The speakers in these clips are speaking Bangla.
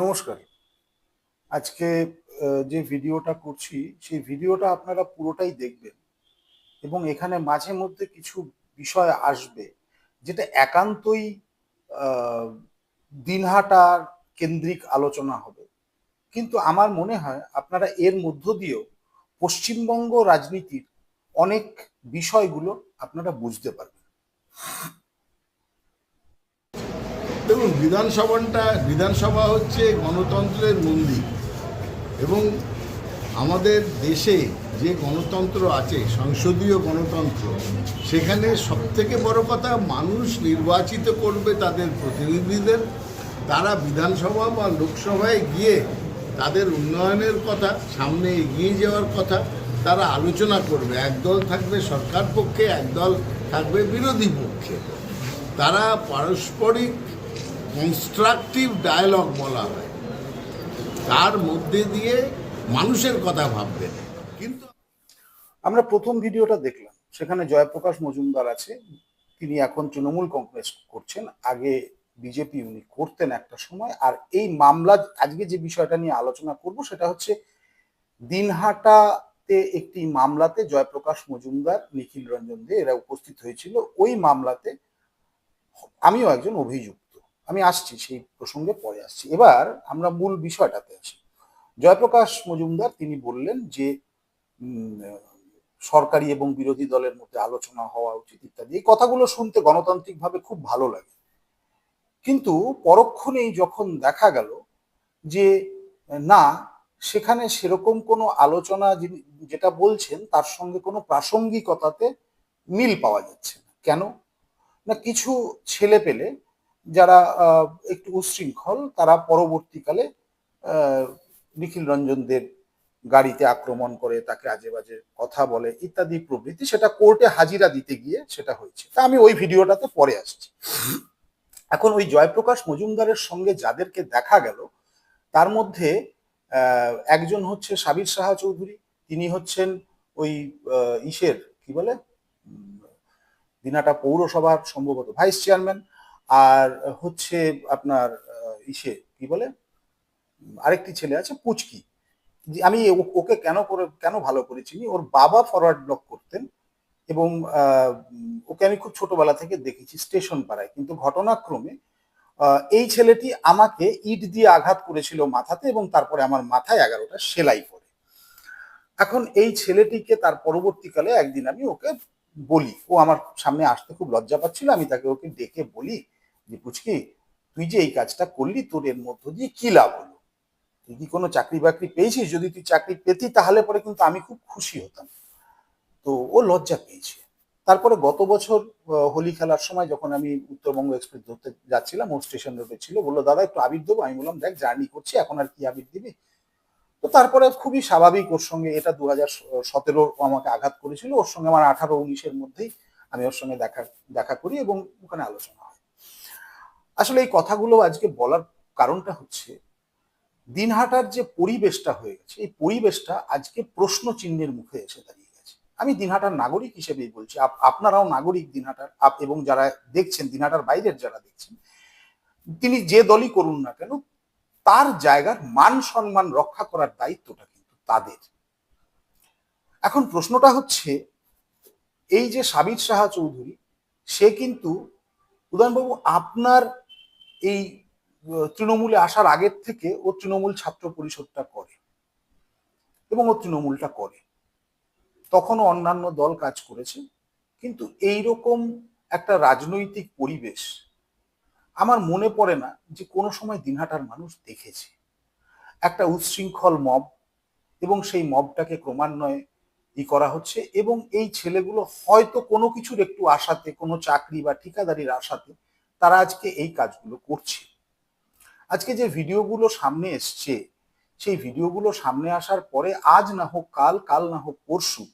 নমস্কার। আজকে যে ভিডিওটা করছি, সেই ভিডিওটা আপনারা পুরোটাই দেখবেন এবং এখানে মাঝে মধ্যে কিছু বিষয় আসবে যেটা একান্তই দিনহাটার কেন্দ্রিক আলোচনা হবে। কিন্তু আমার মনে হয় আপনারা এর মধ্য দিয়েও পশ্চিমবঙ্গ রাজনীতির অনেক বিষয়গুলো আপনারা বুঝতে পারবেন। দেখুন, বিধানসভাটা, বিধানসভা হচ্ছে গণতন্ত্রের মন্দির। এবং আমাদের দেশে যে গণতন্ত্র আছে, সংসদীয় গণতন্ত্র, সেখানে সবথেকে বড় কথা, মানুষ নির্বাচিত করবে তাদের প্রতিনিধিদের। তারা বিধানসভা বা লোকসভায় গিয়ে তাদের উন্নয়নের কথা, সামনে এগিয়ে যাওয়ার কথা, তারা আলোচনা করবে। একদল থাকবে সরকার পক্ষে, একদল থাকবে বিরোধী পক্ষে। তারা পারস্পরিক কনস্ট্রাকটিভ ডায়ালগ বলা হয়। তার মধ্যে দিয়ে মানুষের কথা ভাববেন কিন্তু আমরা প্রথম ভিডিওটা দেখলাম। সেখানে জয়প্রকাশ মজুমদার আছে। তিনি এখন তৃণমূল কংগ্রেস করছেন। আগে বিজেপি উনি করতেন একটা সময়। আর এই মামলা আজকে যে বিষয়টা নিয়ে আলোচনা করব সেটা হচ্ছে, দিনহাটাতে একটি মামলাতে জয়প্রকাশ মজুমদার, নিখিল রঞ্জন দে এরা উপস্থিত হয়েছিল। ওই মামলাতে আমিও একজন অভিযুক্ত। আমি আসছি, সেই প্রসঙ্গে পরে আসছি। এবার আমরা মূল বিষয়টাতে আসি। জয়প্রকাশ মজুমদার তিনি বললেন যে সরকারি এবং বিরোধী দলের মধ্যে আলোচনা হওয়া উচিত ইত্যাদি। এই কথাগুলো শুনতে গণতান্ত্রিকভাবে খুব ভালো লাগে। কিন্তু পরক্ষণেই যখন দেখা গেল যে, না, সেখানে সেরকম কোনো আলোচনা যেটা বলছেন, তার সঙ্গে কোনো প্রাসঙ্গিকতাতে মিল পাওয়া যাচ্ছে না। কেন? না, কিছু ছেলে পেলে যারা একটু উচ্ছৃঙ্খল তারা পরবর্তীকালে নিখিল রঞ্জনদের গাড়িতে আক্রমণ করে, তাকে আজে বাজে কথা বলে ইত্যাদি প্রভৃতি সেটা কোর্টে হাজিরা দিতে গিয়ে সেটা হয়েছে। তা আমি ওই ভিডিওটাতে পরে আসছি। এখন ওই জয়প্রকাশ মজুমদারের সঙ্গে যাদেরকে দেখা গেল, তার মধ্যে একজন হচ্ছে সাবির সাহা চৌধুরী, তিনি হচ্ছেন ওই ইসের, কি বলে? দিনাটা পৌরসভার সম্ভবত ভাইস চেয়ারম্যান। আর হচ্ছে আপনার ইসে, কি বলে? আরেকটি ছেলে আছে, পুচকি। আমি ওকে কেন করে, কেন ভালো করে চিনি ওর বাবা ফরওয়ার্ড ব্লক করতেন এবং ওকে আমি খুব ছোটবেলা থেকে দেখেছি স্টেশন পাড়ায়। কিন্তু ঘটনাক্রমে এই ছেলেটি আমাকে ইট দিয়ে আঘাত করেছিল মাথাতে এবং তারপরে আমার মাথায় এগারোটা সেলাই পড়ে। এখন এই ছেলেটিকে তার পরবর্তীকালে একদিন আমি ওকে বলি। ও আমার সামনে আসতে খুব লজ্জা পাচ্ছিল। আমি তাকে ওকে ডেকে বলি যে, পুচকি, তুই যে এই কাজটা করলি, তোর এর মধ্য দিয়ে কি লাভ হলো? তুই কি কোনো চাকরি বাকরি পেয়েছিস? যদি তুই চাকরি পেতি, তাহলে পরে কিন্তু আমি খুব খুশি হতাম। তো ও লজ্জা পেয়েছে। তারপরে গত বছর হোলি খেলার সময় যখন আমি উত্তরবঙ্গ এক্সপ্রেস ধরতে যাচ্ছিলাম, ও স্টেশন রোডে ছিল, বলল, দাদা, একটু আবির দেবো? আমি বললাম, দেখ, জার্নি করছি, এখন আর কি আবির দিবি? তো তারপরে খুবই স্বাভাবিক ওর সঙ্গে এটা দু হাজার সতেরো আমাকে আঘাত করেছিল। ওর সঙ্গে আমার আঠারো উনিশের মধ্যেই আমি ওর সঙ্গে দেখা দেখা করি এবং ওখানে আলোচনা হয়। আসলে এই কথাগুলো আজকে বলার কারণটা হচ্ছে, দিনহাটার যে পরিবেশটা হয়ে গেছে, এই পরিবেশটা আজকে প্রশ্ন চিহ্নের মুখে এসে দাঁড়িয়ে গেছে। আমি দিনহাটার নাগরিক হিসেবেই বলছি, আপ- আপনারাও নাগরিক দিনহাটার, আপ- এবং যারা দেখছেন, দিনহাটার বাইরের যারা দেখছেন, তিনি যে দলই করুন না কেন তার জায়গার মান সম্মান রক্ষা করার দায়িত্বটা কিন্তু তাদের। এখন প্রশ্নটা হচ্ছে, এই যে সাবির সাহা চৌধুরী, সে কিন্তু উদয়নবাবু, আপনার এই তৃণমূলে আসার আগের থেকে ও তৃণমূল ছাত্র পরিষদটা করে এবং ও তৃণমূলটা করে। তখনও অন্যান্য দল কাজ করেছে, কিন্তু এই রকম একটা রাজনৈতিক পরিবেশ আমার মনে পড়ে না যে কোনো সময় দিনহাটার মানুষ দেখেছে। একটা উচ্ছৃঙ্খল মব এবং সেই মবটাকে ক্রমান্বয়ে ই করা হচ্ছে এবং এই ছেলেগুলো হয়তো কোনো কিছুর একটু আশাতে, কোনো চাকরি বা ঠিকাদারির আশাতে তারা আজকে এই কাজগুলো করছে। আজকে যে ভিডিওগুলো সামনে এসছে, সেই ভিডিওগুলো সামনে আসার পরে আজ না হোক কাল কাল না হোক পরশু,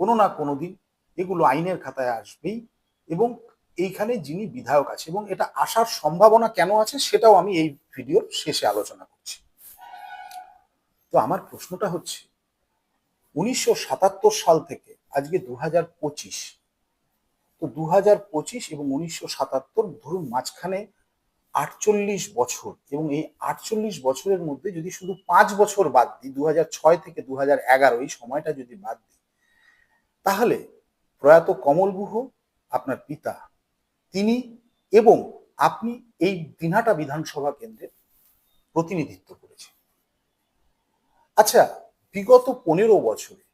কোনো না কোনো দিন এগুলো আইনের খাতায় আসবেই এবং এইখানে যিনি বিধায়ক আছে এবং এটা আসার সম্ভাবনা কেন আছে সেটাও আমি এই ভিডিওর শেষে আলোচনা করছি। তো আমার প্রশ্নটা হচ্ছে, উনিশশো সাতাত্তর সাল থেকে আজকে দু হাজার পঁচিশ, তো দু হাজার পঁচিশ এবং উনিশশো সাতাত্তর ধরুন মাঝখানে আটচল্লিশ বছর এবং এই আটচল্লিশ বছরের মধ্যে যদি শুধু পাঁচ বছর বাদ দিই দু থেকে দু এই সময়টা যদি বাদ দিই, তাহলে প্রয়াত কমল গুহ, আপনার পিতা তিনি এবং আপনি এই দিনহাটা বিধানসভা কেন্দ্রের প্রতিনিধিত্ব করেছেন। আচ্ছা বিগত পনেরো বছরে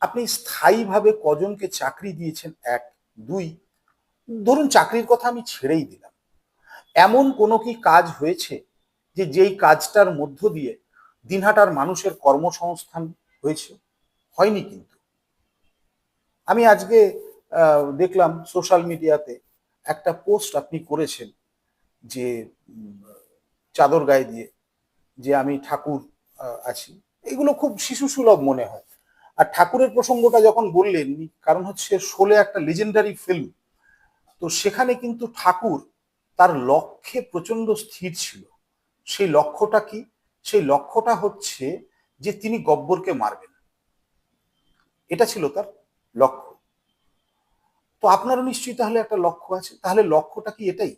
আপনি স্থায়ীভাবে কজনকে চাকরি দিয়েছেন? এক, দুই, ধরুন চাকরির কথা আমি ছেড়েই দিলাম। এমন কোনো কি কাজ হয়েছে যে যেই কাজটার মধ্য দিয়ে দিনহাটার মানুষের কর্মসংস্থান হয়েছে? হয়নি কিন্তু। আমি আজকে দেখলাম সোশ্যাল মিডিয়াতে একটা পোস্ট আপনি করেছেন যে চাদর গায়ে দিয়ে যে আমি ঠাকুর আছি। এগুলো খুব শিশু সুলভ মনে হয়। আর ঠাকুরের প্রসঙ্গটা যখন বললেন, কারণ হচ্ছে শোলে একটা লেজেন্ডারি ফিল্ম তো সেখানে কিন্তু ঠাকুর তার লক্ষ্যে প্রচণ্ড স্থির ছিল। সেই লক্ষ্যটা কি? সেই লক্ষ্যটা হচ্ছে যে তিনি গব্বরকে মারবেন। এটা ছিল তার লক্ষ্য। তো আপনারও নিশ্চয়ই তাহলে একটা লক্ষ্য আছে। তাহলে লক্ষ্যটা কি এটাই?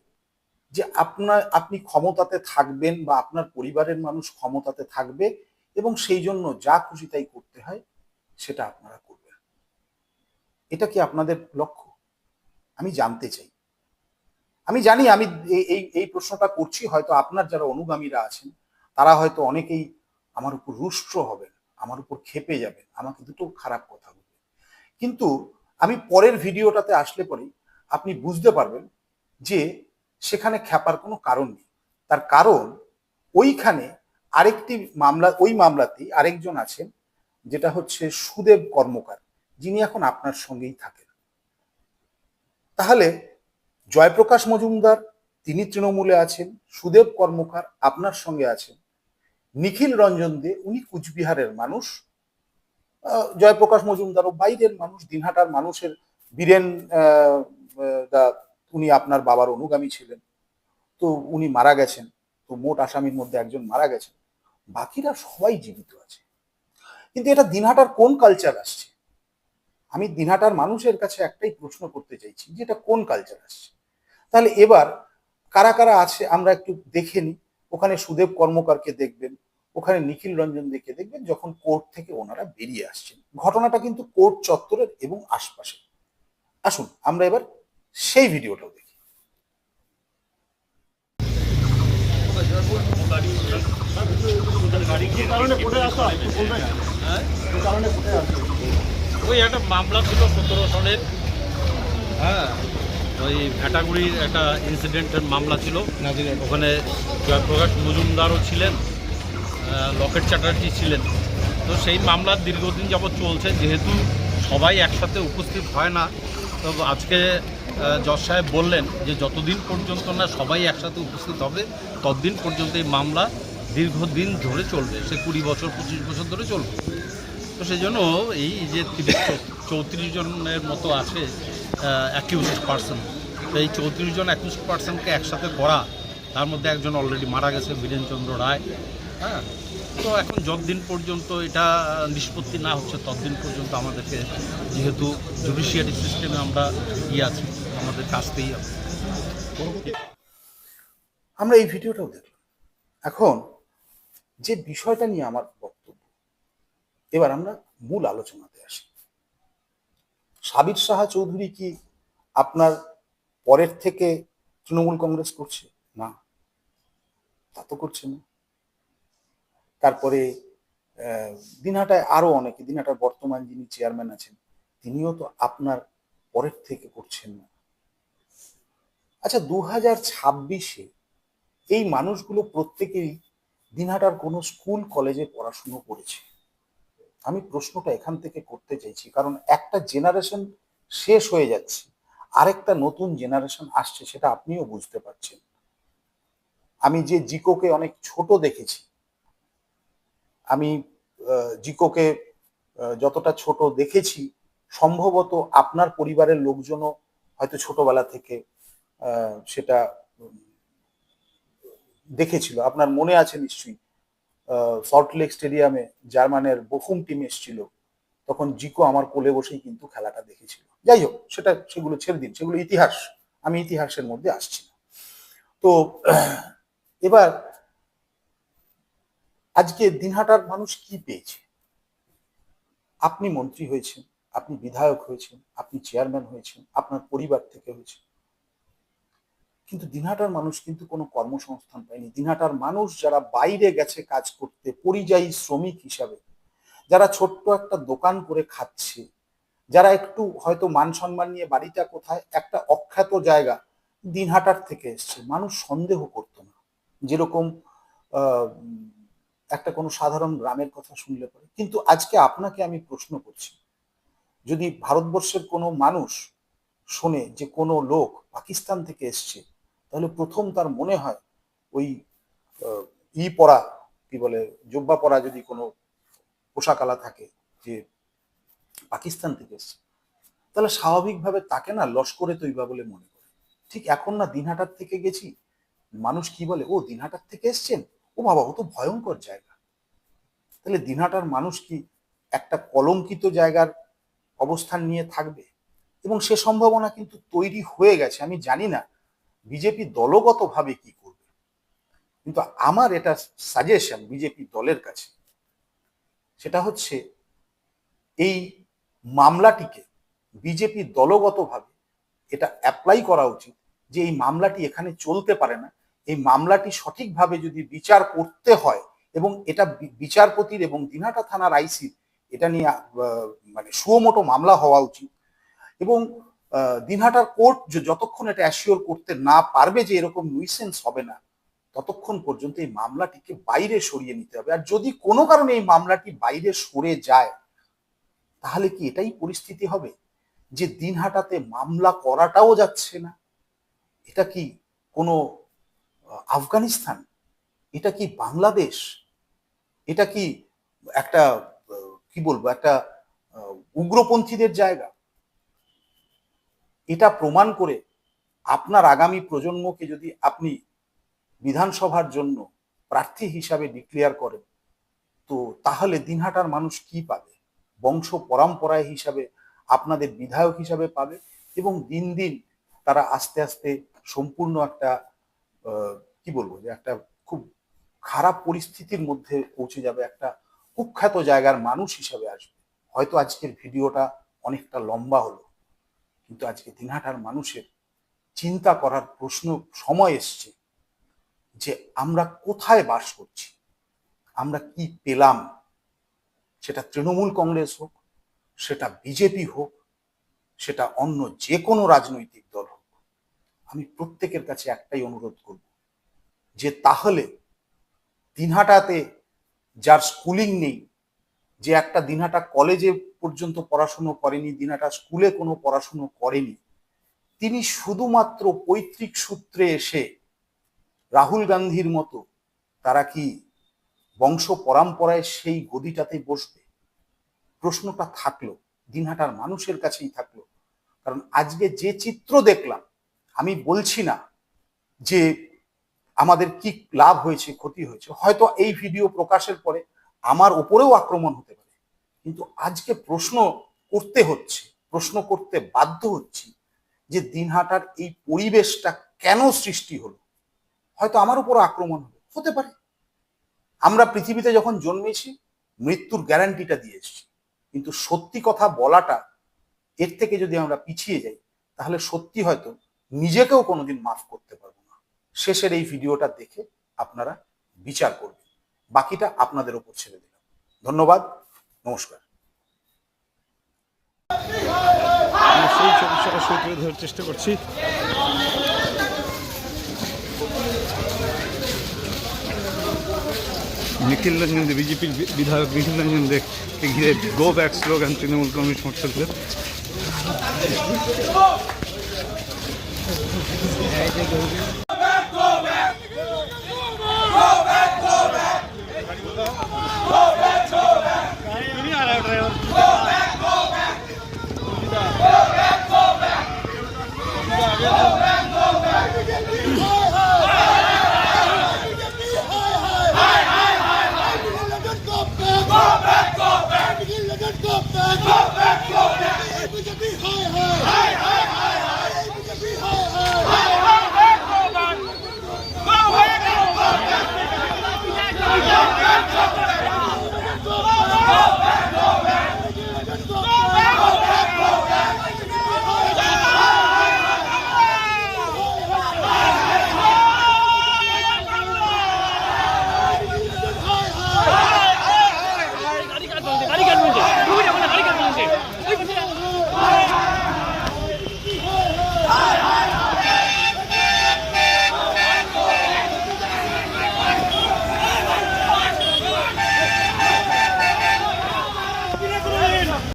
যে আপনার, আপনি ক্ষমতাতে থাকবেন বা আপনার পরিবারের মানুষ ক্ষমতাতে থাকবে এবং সেই জন্য যা খুশি তাই করতে হয়, সেটা আপনারা করবেন। এটা কি আপনাদের লক্ষ্য? আমি জানতে চাই। আমি জানি আমি এই- এই প্রশ্নটা করছি, হয়তো আপনার যারা অনুগামীরা আছেন, তারা হয়তো অনেকেই আমার উপর রুষ্ট হবেন, আমার উপর খেপে যাবেন, আমাকে দুটো খারাপ কথা বলবেন। কিন্তু আমি পরের ভিডিওটাতে আসলে পরেই আপনি বুঝতে পারবেন যে সেখানে খ্যাপার কোনো কারণ নেই। তার কারণ ওইখানে আরেকটি মামলা, ওই মামলাতেই আরেকজন আছেন, যেটা হচ্ছে সুদেব কর্মকার। যিনি এখন আপনার সঙ্গেই থাকেন। তাহলে জয়প্রকাশ মজুমদার, তিনি তৃণমূলে আছেন, সুদেব কর্মকার আপনার সঙ্গে আছেন। নিখিল রঞ্জন দে, উনি কুচবিহারের মানুষ। জয়প্রকাশ মজুমদারও বাইরের মানুষ, দিনহাটার মানুষের বীরেন দা, উনি আপনার বাবার অনুগামী ছিলেন। তো উনি মারা গেছেন। তো মোট আসামির মধ্যে একজন মারা গেছেন। বাকিরা সবাই জীবিত আছে। কিন্তু এটা দিনহাটার কোন কালচার আসছে? আমি দিনহাটার মানুষের কাছে একটাই প্রশ্ন করতে চাইছি যে এটা কোন কালচার আসছে? তাহলে এবার কারা কারা আছে আমরা একটু দেখে নিই। ওখানে সুদেব কর্মকারকে দেখবেন। ওখানে নিখিল রঞ্জন দেখে দেখবেন যখন কোর্ট থেকে ওনারা বেরিয়ে আসছেন। ঘটনাটা কিন্তু কোর্ট চত্বরের এবং আশপাশে আসুন আমরা এবার সেই ভিডিওটাও দেখি। ওই একটা মামলা ছিল সতেরো সালের হ্যাঁ ওই ভ্যাটাগুড়ির একটা ইনসিডেন্টের মামলা ছিল। ওখানে জয়প্রকাশ মজুমদারও ছিলেন। লকেট চ্যাটার্জি ছিলেন। তো সেই মামলা দীর্ঘদিন যাবৎ চলছে, যেহেতু সবাই একসাথে উপস্থিত হয় না, তো আজকে জজ সাহেব বললেন যে যতদিন পর্যন্ত না সবাই একসাথে উপস্থিত হবে, ততদিন পর্যন্ত এই মামলা দীর্ঘদিন ধরে চলবে, সে কুড়ি বছর, পঁচিশ বছর ধরে চলবে। তো সেই জন্য এই যে তিরিশ চৌত্রিশ জনের মতো আছে অ্যাকিউজ পার্সন তো এই চৌত্রিশ জন অ্যাকিউজ পার্সনকে একসাথে করা, তার মধ্যে একজন অলরেডি মারা গেছে, বীরেনচন্দ্র রায়। হ্যাঁ। তো এখন যতদিন পর্যন্ত এটা নিষ্পত্তি না হচ্ছে, ততদিন পর্যন্ত আমাদেরকে যেহেতু জুডিশিয়ারি সিস্টেমে আমরা ইয়ে আছি, আমাদের কাছতেই হবে। আমরা এই ভিডিওটাও দেখলাম। এখন যে বিষয়টা নিয়ে আমার বক্তব্য, এবার আমরা মূল আলোচনাতে আসি। সাবির সাহা চৌধুরী কি আপনার পরের থেকে তৃণমূল কংগ্রেস করছে? না। তা তো করছে না। তারপরে দিনহাটায় আরও অনেকে, দিনহাটার বর্তমান যিনি চেয়ারম্যান আছেন, তিনিও তো আপনার পরের থেকে করছেন না। আচ্ছা দু হাজার ছাব্বিশে এই মানুষগুলো প্রত্যেকেই দিনহাটার কোনো স্কুল, কলেজে পড়াশুনো করেছে। আমি প্রশ্নটা এখান থেকে করতে চাইছি, কারণ একটা জেনারেশন শেষ হয়ে যাচ্ছে, আরেকটা নতুন জেনারেশন আসছে, সেটা আপনিও বুঝতে পারছেন। আমি যে জিকোকে অনেক ছোট দেখেছি আমি জিকোকে যতটা ছোট দেখেছি, সম্ভবত আপনার পরিবারের লোকজনও হয়তো ছোটবেলা থেকে সেটা দেখেছিল। আপনার মনে আছে নিশ্চয়ই সল্টলেক স্টেডিয়ামে জার্মানের বহুম টিম এসেছিল। তখন জিকো আমার কোলে বসেই কিন্তু খেলাটা দেখেছিল। যাই হোক, সেটা সেগুলো ছেড়ে দিন, সেগুলো ইতিহাস। আমি ইতিহাসের মধ্যে আসছি না। তো, এবার আজকে দিনহাটার মানুষ কি পেয়েছে? আপনি মন্ত্রী হয়েছেন, আপনি বিধায়ক হয়েছেন, আপনি চেয়ারম্যান হয়েছেন, আপনার পরিবার থেকে হয়েছে কিন্তু দিনহাটার মানুষ কিন্তু কোনো কর্মসংস্থান পায়নি। দিনহাটার মানুষ যারা বাইরে গেছে কাজ করতে, পরিযায়ী শ্রমিক হিসাবে, যারা ছোট্ট একটা দোকান করে খাচ্ছে, যারা একটু হয়তো মান সম্মান নিয়ে বাড়িটা কোথায়, একটা অখ্যাত জায়গা দিনহাটার থেকে এসছে। মানুষ সন্দেহ করতো না। যেরকম একটা কোনো সাধারণ গ্রামের কথা শুনলে পরে। কিন্তু আজকে আপনাকে আমি প্রশ্ন করছি, যদি ভারতবর্ষের কোনো মানুষ শোনে যে কোনো লোক পাকিস্তান থেকে এসছে, তাহলে প্রথম তার মনে হয় ওই ই পরা, কি বলে, জব্বা পরা যদি কোনো পোশাকালা থাকে যে পাকিস্তান থেকে এসছে, তাহলে স্বাভাবিকভাবে তাকে না লস্করে তৈবা বলে মনে করে। ঠিক এখন না দিনহাটার থেকে গেছি, মানুষ কি বলে, ও দিনহাটার থেকে এসছেন? ও বাবা, ও তো ভয়ঙ্কর জায়গা। তাহলে দিনহাটার মানুষ কি একটা কলঙ্কিত জায়গার অবস্থান নিয়ে থাকবে? এবং সে সম্ভাবনা কিন্তু তৈরি হয়ে গেছে। আমি জানি না বিজেপি দলগতভাবে কি করবে। কিন্তু আমার এটা সাজেশন বিজেপি দলের কাছে, সেটা হচ্ছে এই মামলাটিকে বিজেপি দলগতভাবে এটা অ্যাপ্লাই করা উচিত যে এই মামলাটি এখানে চলতে পারে না। এই মামলাটি সঠিকভাবে যদি বিচার করতে হয় এবং এটা বিচারপতির এবং দিনহাটা থানার আইসির, এটা নিয়ে মানে সুমোটো মামলা হওয়া উচিত। এবং দিনহাটার কোর্ট যতক্ষণ এটা অ্যাসিওর করতে না পারবে যে এরকম nuisance হবে না, ততক্ষণ পর্যন্ত এই মামলাটিকে বাইরে সরিয়ে নিতে হবে। আর যদি কোনো কারণে এই মামলাটি বাইরে সরে যায়, তাহলে কি এটাই পরিস্থিতি হবে? যে দিনহাটাতে মামলা করাটাও যাচ্ছে না? এটা কি কোনো আফগানিস্তান, এটা কি বাংলাদেশ? এটা কি একটা, কি বলব, একটা উগ্রপন্থীদের জায়গা? এটা প্রমাণ করে আপনার আগামী প্রজন্মকে যদি আপনি বিধানসভার জন্য প্রার্থী হিসাবে ডিক্লেয়ার করেন, তো তাহলে দিনহাটার মানুষ কি পাবে? বংশ পরম্পরায় হিসাবে আপনাদের বিধায়ক হিসাবে পাবে এবং দিন দিন তারা আস্তে আস্তে সম্পূর্ণ একটা কি বলব যে একটা খুব খারাপ পরিস্থিতির মধ্যে পৌঁছে যাবে, একটা কুখ্যাত জায়গার মানুষ হিসাবে আসবে। হয়তো আজকের ভিডিওটা অনেকটা লম্বা হলো, কিন্তু আজকে দিনহাটার মানুষের চিন্তা করার প্রশ্ন, সময় এসছে যে আমরা কোথায় বাস করছি, আমরা কি পেলাম? সেটা তৃণমূল কংগ্রেস হোক, সেটা বিজেপি হোক, সেটা অন্য যে কোনো রাজনৈতিক দল আমি প্রত্যেকের কাছে একটাই অনুরোধ করব যে তাহলে দিনহাটাতে যার স্কুলিং নেই, যে একটা দিনহাটা কলেজে পর্যন্ত পড়াশুনো করেনি, দিনহাটা স্কুলে কোনো পড়াশুনো করেনি, তিনি শুধুমাত্র পৈতৃক সূত্রে এসে রাহুল গান্ধীর মতো তারা কি বংশ পরম্পরায় সেই গদিটাতে বসবে? প্রশ্নটা থাকল, দিনহাটার মানুষের কাছেই থাকল। কারণ আজকে যে চিত্র দেখলাম আমি বলছি না যে আমাদের কি লাভ হয়েছে, ক্ষতি হয়েছে। হয়তো এই ভিডিও প্রকাশের পরে আমার ওপরেও আক্রমণ হতে পারে। কিন্তু আজকে প্রশ্ন করতে হচ্ছে, প্রশ্ন করতে বাধ্য হচ্ছি যে দিনহাটার এই পরিবেশটা কেন সৃষ্টি হলো? হয়তো আমার উপর আক্রমণ হবে। হতে পারে। আমরা পৃথিবীতে যখন জন্মেছি, মৃত্যুর গ্যারান্টিটা দিয়ে এসেছি। কিন্তু সত্যি কথা বলাটা এর থেকে যদি আমরা পিছিয়ে যাই, তাহলে সত্যি হয়তো নিজেকেও কোনোদিন মাফ করতে পারব না। শেষের এই ভিডিওটা দেখে আপনারা বিচার করবেন। বাকিটা আপনাদের ওপর ছেড়ে দিলাম। ধন্যবাদ নমস্কার। সেই সরাসরি ধরার চেষ্টা করছি। নিখিল রঞ্জন দে বিজেপির বিধায়ক নিখিল রঞ্জন দেকে ঘিরে go back slogan Trinamool Congress সমর্থকদের 哎，这个。